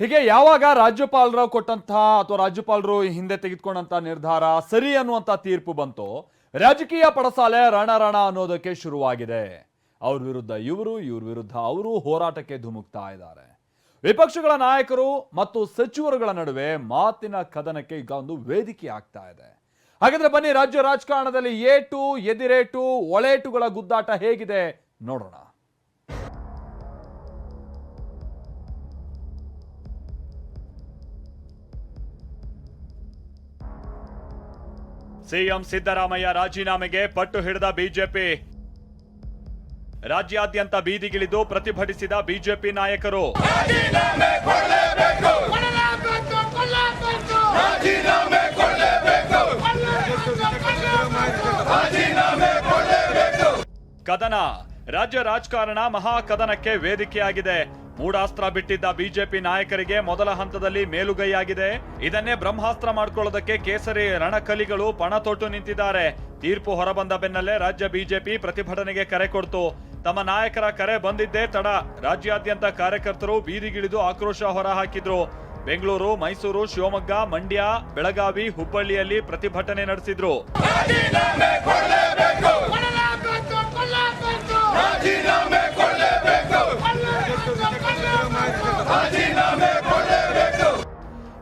ಹೀಗೆ ಯಾವಾಗ ರಾಜ್ಯಪಾಲರು ಕೊಟ್ಟಂತಹ ಅಥವಾ ರಾಜ್ಯಪಾಲರು ಹಿಂದೆ ತೆಗೆದುಕೊಂಡಂತ ನಿರ್ಧಾರ ಸರಿ ಅನ್ನುವಂತ ತೀರ್ಪು ಬಂತು, ರಾಜಕೀಯ ಪಡಸಾಲೆ ರಣ ಅನ್ನೋದಕ್ಕೆ ಶುರುವಾಗಿದೆ. ಅವ್ರ ವಿರುದ್ಧ ಇವರು, ಇವ್ರ ವಿರುದ್ಧ ಅವರು ಹೋರಾಟಕ್ಕೆ ಧುಮುಕ್ತಾ ಇದ್ದಾರೆ. ವಿಪಕ್ಷಗಳ ನಾಯಕರು ಮತ್ತು ಸಚಿವರುಗಳ ನಡುವೆ ಮಾತಿನ ಕದನಕ್ಕೆ ಈಗ ಒಂದು ವೇದಿಕೆ ಆಗ್ತಾ ಇದೆ. ಹಾಗಾದ್ರೆ ಬನ್ನಿ, ರಾಜ್ಯ ರಾಜಕಾರಣದಲ್ಲಿ ಏಟು, ಎದಿರೇಟು, ಒಳೇಟುಗಳ ಗುದ್ದಾಟ ಹೇಗಿದೆ ನೋಡೋಣ. ಸಿಎಂ ಸಿದ್ದರಾಮಯ್ಯ ರಾಜೀನಾಮೆಗೆ ಪಟ್ಟು ಹಿಡಿದ ಬಿಜೆಪಿ. ರಾಜ್ಯಾದ್ಯಂತ ಬೀದಿಗಿಳಿದು ಪ್ರತಿಭಟಿಸಿದ ಬಿಜೆಪಿ ನಾಯಕರು. ಕದನ. ರಾಜ್ಯ ರಾಜಕಾರಣ ಮಹಾ ಕದನಕ್ಕೆ ವೇದಿಕೆಯಾಗಿದೆ. ಮೂಡಾಸ್ತ್ರ ಬಿಟ್ಟಿದ್ದ ಬಿಜೆಪಿ ನಾಯಕರಿಗೆ ಮೊದಲ ಹಂತದಲ್ಲಿ ಮೇಲುಗೈಯಾಗಿದೆ. ಇದನ್ನೇ ಬ್ರಹ್ಮಾಸ್ತ್ರ ಮಾಡಿಕೊಳ್ಳೋದಕ್ಕೆ ಕೇಸರಿ ರಣಕಲಿಗಳು ಪಣ ತೊಟ್ಟು ನಿಂತಿದ್ದಾರೆ. ತೀರ್ಪು ಹೊರಬಂದ ಬೆನ್ನಲ್ಲೇ ರಾಜ್ಯ ಬಿಜೆಪಿ ಪ್ರತಿಭಟನೆಗೆ ಕರೆ ಕೊಡ್ತು. ತಮ್ಮ ನಾಯಕರ ಕರೆ ಬಂದಿದ್ದೇ ತಡ. ರಾಜ್ಯಾದ್ಯಂತ ಕಾರ್ಯಕರ್ತರು ಬೀದಿಗಿಳಿದು ಆಕ್ರೋಶ ಹೊರಹಾಕಿದ್ರು. ಬೆಂಗಳೂರು, ಮೈಸೂರು, ಶಿವಮೊಗ್ಗ, ಮಂಡ್ಯ, ಬೆಳಗಾವಿ, ಹುಬ್ಬಳ್ಳಿಯಲ್ಲಿ ಪ್ರತಿಭಟನೆ ನಡೆಸಿದ್ರು. ಕೊಡಲೇಬೇಕು.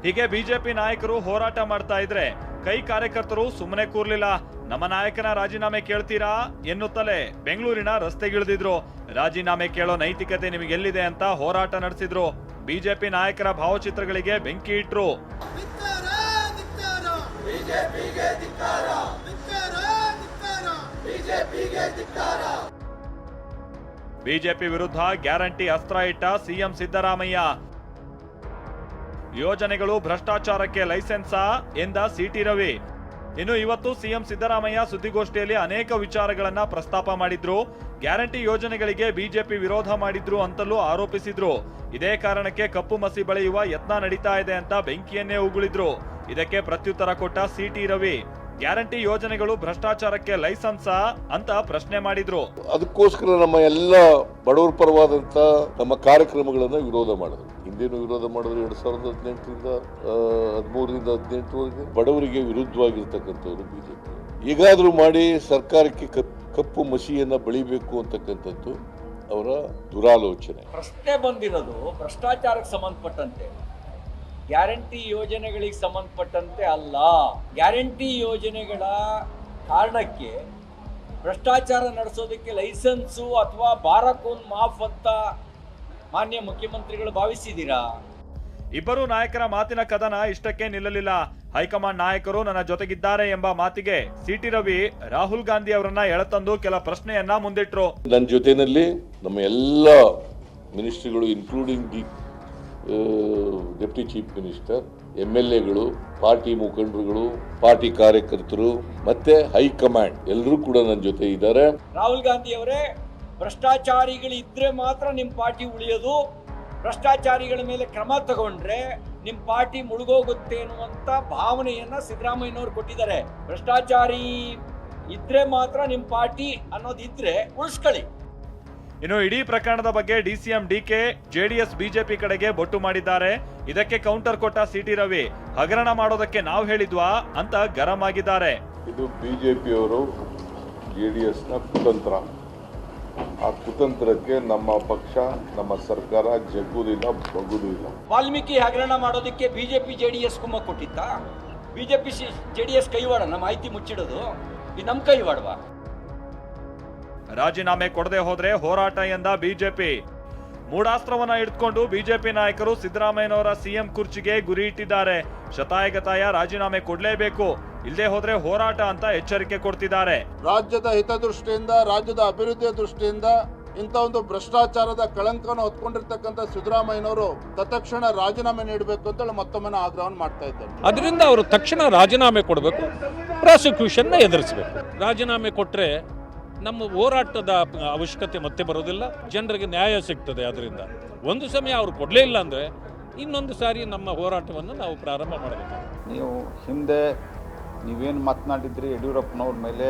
ಹೀಗೆ ಬಿಜೆಪಿ ನಾಯಕರು ಹೋರಾಟ ಮಾಡ್ತಾ ಇದ್ರೆ ಕೈ ಕಾರ್ಯಕರ್ತರು ಸುಮ್ಮನೆ ಕೂರ್ಲಿಲ್ಲ. ನಮ್ಮ ನಾಯಕನ ರಾಜೀನಾಮೆ ಕೇಳ್ತೀರಾ ಎನ್ನುತ್ತಲೇ ಬೆಂಗಳೂರಿನ ರಸ್ತೆಗಿಳಿದಿದ್ರು. ರಾಜೀನಾಮೆ ಕೇಳೋ ನೈತಿಕತೆ ನಿಮಗೆ ಎಲ್ಲಿದೆ ಅಂತ ಹೋರಾಟ ನಡೆಸಿದ್ರು. ಬಿಜೆಪಿ ನಾಯಕರ ಭಾವಚಿತ್ರಗಳಿಗೆ ಬೆಂಕಿ ಇಟ್ರು. ಬಿಜೆಪಿಗೆ ಬಿಜೆಪಿ ವಿರುದ್ಧ ಗ್ಯಾರಂಟಿ ಅಸ್ತ್ರ ಇಟ್ಟ ಸಿಎಂ ಸಿದ್ದರಾಮಯ್ಯ. ಯೋಜನೆಗಳು ಭ್ರಷ್ಟಾಚಾರಕ್ಕೆ ಲೈಸೆನ್ಸಾ? ಎಂದ ಸಿಟಿ ರವಿ. ಇನ್ನು ಇವತ್ತು ಸಿಎಂ ಸಿದ್ದರಾಮಯ್ಯ ಸುದ್ದಿಗೋಷ್ಠಿಯಲ್ಲಿ ಅನೇಕ ವಿಚಾರಗಳನ್ನ ಪ್ರಸ್ತಾಪ ಮಾಡಿದ್ರು. ಗ್ಯಾರಂಟಿ ಯೋಜನೆಗಳಿಗೆ ಬಿಜೆಪಿ ವಿರೋಧ ಮಾಡಿದ್ರು ಅಂತಲೂ ಆರೋಪಿಸಿದ್ರು. ಇದೇ ಕಾರಣಕ್ಕೆ ಕಪ್ಪು ಮಸಿ ಬಳಿಯುವ ಯತ್ನ ನಡೀತಾ ಇದೆ ಅಂತ ಬೆಂಕಿಯನ್ನೇ ಉಗುಳಿದ್ರು. ಇದಕ್ಕೆ ಪ್ರತ್ಯುತ್ತರ ಕೊಟ್ಟ ಸಿಟಿ ರವಿ. ಗ್ಯಾರಂಟಿ ಯೋಜನೆಗಳು ಭ್ರಷ್ಟಾಚಾರಕ್ಕೆ ಲೈಸೆನ್ಸಾ ಅಂತ ಪ್ರಶ್ನೆ ಮಾಡಿದ್ರು. ಅದಕ್ಕೋಸ್ಕರ ನಮ್ಮ ಎಲ್ಲ ಬಡವರ ಪರವಾದಂತ ನಮ್ಮ ಕಾರ್ಯಕ್ರಮಗಳನ್ನ ವಿರೋಧ ಮಾಡಿದ್ರು. ಹಿಂದೇನು ವಿರೋಧ ಮಾಡಿದ್ರು ಎರಡ್ ಸಾವಿರದ ಹದಿನೆಂಟರಿಂದ ಹದಿಮೂರರಿಂದ ಹದಿನೆಂಟರವರೆಗೆ. ಬಡವರಿಗೆ ವಿರುದ್ಧವಾಗಿರ್ತಕ್ಕಂಥವ್ರು ಬಿಜೆಪಿ. ಈಗಾದ್ರೂ ಮಾಡಿ ಸರ್ಕಾರಕ್ಕೆ ಕಪ್- ಕಪ್ಪು ಮಸಿಯನ್ನ ಬಳಿಬೇಕು ಅಂತಕ್ಕಂಥದ್ದು ಅವರ ದುರಾಲೋಚನೆ. ಪ್ರಶ್ನೆ ಬಂದಿರೋದು ಭ್ರಷ್ಟಾಚಾರಕ್ಕೆ ಸಂಬಂಧಪಟ್ಟಂತೆ. ಗ್ಯಾರಂಟಿ ಯೋಜನೆಗಳಿಗೆ ಸಂಬಂಧಪಟ್ಟಂತೆ ಅಲ್ಲ. ಗ್ಯಾರಂಟಿ ಯೋಜನೆಗಳ ಕಾರಣಕ್ಕೆ ಭ್ರಷ್ಟಾಚಾರ ನಡೆಸೋದಕ್ಕೆ ಲೈಸೆನ್ಸು ಅಥವಾ ಬಾರಕೋನ್ ಮಾಫ್ ಅಂತ ಮಾನ್ಯ ಮುಖ್ಯಮಂತ್ರಿಗಳು ಭಾವಿಸಿದ್ದೀರಾ? ಇಬ್ಬರು ನಾಯಕರ ಮಾತಿನ ಕದನ ಇಷ್ಟಕ್ಕೆ ನಿಲ್ಲಲಿಲ್ಲ. ಹೈಕಮಾಂಡ್ ನಾಯಕರು ನನ್ನ ಜೊತೆಗಿದ್ದಾರೆ ಎಂಬ ಮಾತಿಗೆ ಸಿಟಿ ರವಿ ರಾಹುಲ್ ಗಾಂಧಿ ಅವರನ್ನ ಎಳತಂದು ಕೆಲ ಪ್ರಶ್ನೆಯನ್ನ ಮುಂದಿಟ್ರು. ನನ್ನ ಜೊತೆಯಲ್ಲಿ ನಮ್ಮ ಎಲ್ಲ ಮಿನಿಸ್ಟ್ರಿಗಳು including the deputy chief minister M L ಎಗಳು, ಪಾರ್ಟಿ ಮುಖಂಡರುಗಳು, ಪಾರ್ಟಿ ಕಾರ್ಯಕರ್ತರು, ಮತ್ತೆ ಹೈಕಮಾಂಡ್ ಎಲ್ಲರೂ ಕೂಡ ನನ್ನ ಜೊತೆ ಇದ್ದಾರೆ. ರಾಹುಲ್ ಗಾಂಧಿ ಅವರೇ ಭ್ರಷ್ಟಾಚಾರಿಗಳಿದ್ರೆ ಮಾತ್ರ ನಿಮ್ಮ ಪಾರ್ಟಿ ಉಳಿಯೋದು. ಭ್ರಷ್ಟಾಚಾರಿಗಳ ಮೇಲೆ ಕ್ರಮ ತಗೊಂಡ್ರೆ ನಿಮ್ಮ ಪಾರ್ಟಿ ಮುಳುಗೋಗುತ್ತೆ ಅನ್ನುವಂತ ಭಾವನೆಯನ್ನ ಸಿದ್ದರಾಮಯ್ಯನವರು ಕೊಟ್ಟಿದ್ದಾರೆ. ಭ್ರಷ್ಟಾಚಾರಿ ಇದ್ರೆ ಮಾತ್ರ ನಿಮ್ಮ ಪಾರ್ಟಿ ಅನ್ನೋದಿದ್ರೆ ಉಳಿಸ್ಕೊಳ್ಳಿ. ಇನ್ನು ಇಡೀ ಪ್ರಕರಣದ ಬಗ್ಗೆ ಡಿಸಿಎಂ ಡಿಕೆ ಜೆಡಿಎಸ್ ಬಿಜೆಪಿ ಕಡೆಗೆ ಬೊಟ್ಟು ಮಾಡಿದ್ದಾರೆ. ಇದಕ್ಕೆ ಕೌಂಟರ್ ಕೊಟ್ಟ ಸಿಟಿ ರವಿ ಹಗರಣ ಮಾಡೋದಕ್ಕೆ ನಾವು ಹೇಳಿದ್ವಾ ಅಂತ ಗರಂ ಆಗಿದ್ದಾರೆ. ಇದು ಬಿಜೆಪಿಯವರು ಜೆ ಡಿ ಎಸ್ನ ಕುತಂತ್ರ. ಆ ಕುತಂತ್ರಕ್ಕೆ ನಮ್ಮ ಪಕ್ಷ ನಮ್ಮ ಸರ್ಕಾರ ಜಗ್ಗುದಿಲ್ಲ ಬಗುದಿಲ್ಲ ವಾಲ್ಮೀಕಿ ಹಗರಣ ಮಾಡೋದಕ್ಕೆ ಬಿಜೆಪಿ ಜೆಡಿಎಸ್ ಡಿ ಎಸ್ ಕುಮ್ಮ ಕೊಟ್ಟಿತ್ತ? ಬಿಜೆಪಿ ಜೆಡಿಎಸ್ ಡಿ ಎಸ್ ಕೈವಾಡ ನಮ್ಮ ಮಾಹಿತಿ ಮುಚ್ಚಿಡೋದು. ಇದು ನಮ್ಮ ಕೈವಾಡವಾ? ರಾಜೀನಾಮೆ ಕೊಡದೆ ಹೋದ್ರೆ ಹೋರಾಟ ಎಂದ ಬಿಜೆಪಿ. ಮೂಡಾಸ್ತ್ರವನ್ನ ಹಿಡ್ಕೊಂಡು ಬಿಜೆಪಿ ನಾಯಕರು ಸಿದ್ದರಾಮಯ್ಯನವರ ಸಿಎಂ ಕುರ್ಚಿಗೆ ಗುರಿ ಇಟ್ಟಿದ್ದಾರೆ. ಶತಾಯಗತಾಯ ರಾಜೀನಾಮೆ ಕೊಡಲೇಬೇಕು. ಇಲ್ಲದೆ ಹೋದ್ರೆ ಹೋರಾಟ ಅಂತ ಎಚ್ಚರಿಕೆ ಕೊಡ್ತಿದ್ದಾರೆ. ರಾಜ್ಯದ ಹಿತದೃಷ್ಟಿಯಿಂದ ರಾಜ್ಯದ ಅಭಿವೃದ್ಧಿಯ ದೃಷ್ಟಿಯಿಂದ ಇಂಥ ಒಂದು ಭ್ರಷ್ಟಾಚಾರದ ಕಳಂಕವನ್ನು ಹೊತ್ಕೊಂಡಿರ್ತಕ್ಕಂಥ ಸಿದ್ದರಾಮಯ್ಯನವರು ತತ್ಕ್ಷಣ ರಾಜೀನಾಮೆ ನೀಡಬೇಕು ಅಂತೇಳಿ ಮತ್ತೊಮ್ಮೆ ನಾನು ಆಗ್ರಹವನ್ನು ಮಾಡ್ತಾ ಇದ್ದಾರೆ ಅದರಿಂದ ಅವರು ತಕ್ಷಣ ರಾಜೀನಾಮೆ ಕೊಡಬೇಕು ಪ್ರಾಸಿಕ್ಯೂಷನ್ನ ಎದುರಿಸಬೇಕು. ರಾಜೀನಾಮೆ ಕೊಟ್ಟರೆ ನಮ್ಮ ಹೋರಾಟದ ಅವಶ್ಯಕತೆ ಮತ್ತೆ ಬರೋದಿಲ್ಲ. ಜನರಿಗೆ ನ್ಯಾಯ ಸಿಗ್ತದೆ ಅದರಿಂದ ಒಂದು ಸಮಯ ಅವರು ಕೊಡಲೇ ಇಲ್ಲ ಅಂದರೆ ಇನ್ನೊಂದು ಸಾರಿ ನಮ್ಮ ಹೋರಾಟವನ್ನು ನಾವು ಪ್ರಾರಂಭ ಮಾಡಬೇಕು. ನೀವು ಹಿಂದೆ ನೀವೇನು ಮಾತನಾಡಿದ್ರಿ ಯಡಿಯೂರಪ್ಪನವ್ರ ಮೇಲೆ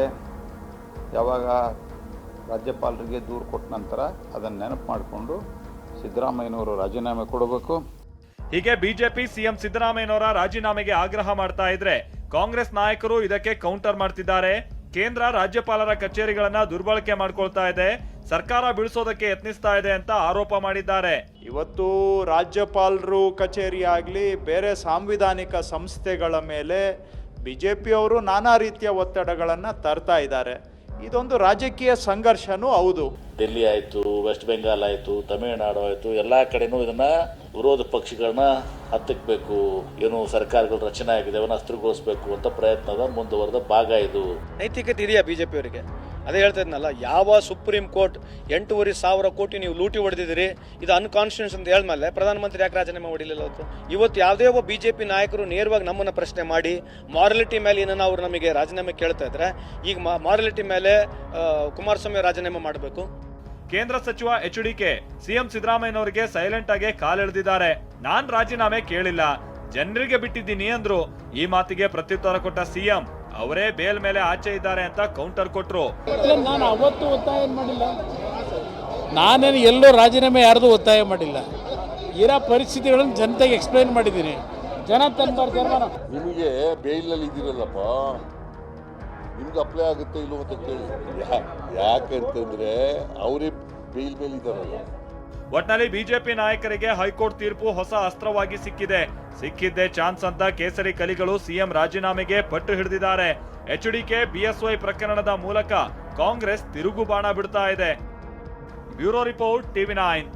ಯಾವಾಗ ರಾಜ್ಯಪಾಲರಿಗೆ ದೂರು ಕೊಟ್ಟ ನಂತರ ಅದನ್ನು ನೆನಪು ಮಾಡಿಕೊಂಡು ಸಿದ್ದರಾಮಯ್ಯನವರು ರಾಜೀನಾಮೆ ಕೊಡಬೇಕು. ಹೀಗೆ ಬಿಜೆಪಿ ಸಿಎಂ ಸಿದ್ದರಾಮಯ್ಯನವರ ರಾಜೀನಾಮೆಗೆ ಆಗ್ರಹ ಮಾಡ್ತಾ ಇದ್ರೆ ಕಾಂಗ್ರೆಸ್ ನಾಯಕರು ಇದಕ್ಕೆ ಕೌಂಟರ್ ಮಾಡ್ತಿದ್ದಾರೆ. ಕೇಂದ್ರ ರಾಜ್ಯಪಾಲರ ಕಚೇರಿಗಳನ್ನ ದುರ್ಬಳಕೆ ಮಾಡ್ಕೊಳ್ತಾ ಇದೆ. ಸರ್ಕಾರ ಬೀಳಿಸೋದಕ್ಕೆ ಯತ್ನಿಸ್ತಾ ಇದೆ ಅಂತ ಆರೋಪ ಮಾಡಿದ್ದಾರೆ. ಇವತ್ತು ರಾಜ್ಯಪಾಲರು ಕಚೇರಿ ಆಗಲಿ, ಬೇರೆ ಸಾಂವಿಧಾನಿಕ ಸಂಸ್ಥೆಗಳ ಮೇಲೆ ಬಿ ಜೆ ಪಿಯವರು ನಾನಾ ರೀತಿಯ ಒತ್ತಡಗಳನ್ನು ತರ್ತಾ ಇದ್ದಾರೆ. ಇದೊಂದು ರಾಜಕೀಯ ಸಂಘರ್ಷನೂ ಹೌದು. ಡೆಲ್ಲಿ ಆಯಿತು ವೆಸ್ಟ್ ಬೆಂಗಾಲ್ ಆಯಿತು ತಮಿಳುನಾಡು ಆಯಿತು ಎಲ್ಲ ಕಡೆನೂ ಇದನ್ನ ವಿರೋಧ ಪಕ್ಷಗಳನ್ನ ಹತ್ತಿಕ್ಬೇಕು ಏನು ಸರ್ಕಾರಗಳು ರಚನೆ ಆಗಿದೆ ಅವನ್ನ ಅಸ್ತ್ರಗೊಳಿಸಬೇಕು ಅಂತ ಪ್ರಯತ್ನದ ಮುಂದುವರೆದ ಭಾಗ ಇದು. ನೈತಿಕತೆ ಇದೆಯಾ ಬಿ ಜೆ ಪಿಯವರಿಗೆ ಅದೇ ಹೇಳ್ತಾ ಇದ್ನಲ್ಲ, ಯಾವ ಸುಪ್ರೀಂ ಕೋರ್ಟ್ ಎಂಟೂವರೆ ಸಾವಿರ ಕೋಟಿ ನೀವು ಲೂಟಿ ಹೊಡೆದಿದ್ದೀರಿ, ಇದು ಅನ್ಕಾನ್ಸ್ಟಿಟ್ಯೂಷನ್ ಅಂತ ಹೇಳಿದ್ಮೇಲೆ ಪ್ರಧಾನಮಂತ್ರಿ ಯಾಕೆ ರಾಜೀನಾಮೆ ಹೊಡಿಲಿಲ್ಲ ಅವತ್ತು? ಇವತ್ತು ಯಾವುದೇ ಒಬ್ಬ ಬಿ ಜೆ ಪಿ ನಾಯಕರು ನೇರವಾಗಿ ನಮ್ಮನ್ನು ಪ್ರಶ್ನೆ ಮಾಡಿ ಮಾರಲಿಟಿ ಮೇಲೆ ಏನನ್ನ ಅವರು ನಮಗೆ ರಾಜೀನಾಮೆ ಕೇಳ್ತಾ ಇದ್ರೆ, ಈಗ ಮಾರಲಿಟಿ ಮೇಲೆ ಕುಮಾರಸ್ವಾಮಿ ರಾಜೀನಾಮೆ ಮಾಡಬೇಕು. ಕೇಂದ್ರ ಸಚಿವ ಎಚ್ ಡಿ ಕೆ, ಸಿಎಂ ಸಿದ್ದರಾಮಯ್ಯನವರಿಗೆ ಸೈಲೆಂಟ್ ಆಗಿ ಕಾಲೆಳೆದಿದ್ದಾರೆ ನಾನ್ ರಾಜೀನಾಮೆ ಕೇಳಿಲ್ಲ. ಜನರಿಗೆ ಬಿಟ್ಟಿದ್ದೀನಿ ಅಂದ್ರು ಈ ಮಾತಿಗೆ ಪ್ರತ್ಯುತ್ತರ ಕೊಟ್ಟ ಸಿಎಂ. ಅವರೇ ಬೇಲ್ ಮೇಲೆ ಆಚೆ ಇದ್ದಾರೆ ಅಂತ ಕೌಂಟರ್ ಕೊಟ್ರು. ನಾನು ಅವತ್ತು ಒತ್ತಾಯ ಮಾಡಿಲ್ಲ. ನಾನೇನು ಎಲ್ಲೋ ರಾಜೀನಾಮೆ ಯಾರ್ದು ಒತ್ತಾಯ ಮಾಡಿಲ್ಲ. ಇರೋ ಪರಿಸ್ಥಿತಿಗಳನ್ನು ಜನತೆಗೆ ಎಕ್ಸ್ಪ್ಲೈನ್ ಮಾಡಿದ್ದೀನಿ. ಜನ ತೀರ್ಮಾನ ನಿಮಗೆ ಬೇಲ್ನಲ್ಲಿ ಇದ್ದೀರಲ್ಲಪ್ಪ. ನಿಮ್ಗೆ ಅಪ್ಲೈ ಆಗುತ್ತೆ ಇಲ್ಲೋ ಅಂತ ಕೇಳಿ. ಯಾಕೆ ಯಾಕಂತಂದ್ರೆ ಅವರೇ ಬೇಲ್ ಮೇಲೆ ಇದ್ದಾರಲ್ಲ ಒಟ್ನಲ್ಲಿ ಬಿಜೆಪಿ ನಾಯಕರಿಗೆ ಹೈಕೋರ್ಟ್ ತೀರ್ಪು ಹೊಸ ಅಸ್ತ್ರವಾಗಿ ಸಿಕ್ಕಿದೆ. ಸಿಕ್ಕಿದ್ದೇ ಚಾನ್ಸ್ ಅಂತ ಕೇಸರಿ ಕಲಿಗಳು ಸಿಎಂ ರಾಜೀನಾಮೆಗೆ ಪಟ್ಟು ಹಿಡಿದಿದ್ದಾರೆ. ಎಚ್ ಡಿಕೆ ಬಿಎಸ್ವೈ ಪ್ರಕರಣದ ಮೂಲಕ ಕಾಂಗ್ರೆಸ್ ತಿರುಗು ಬಾಣ ಬಿಡ್ತಾ ಇದೆ. Bureau report TV nine.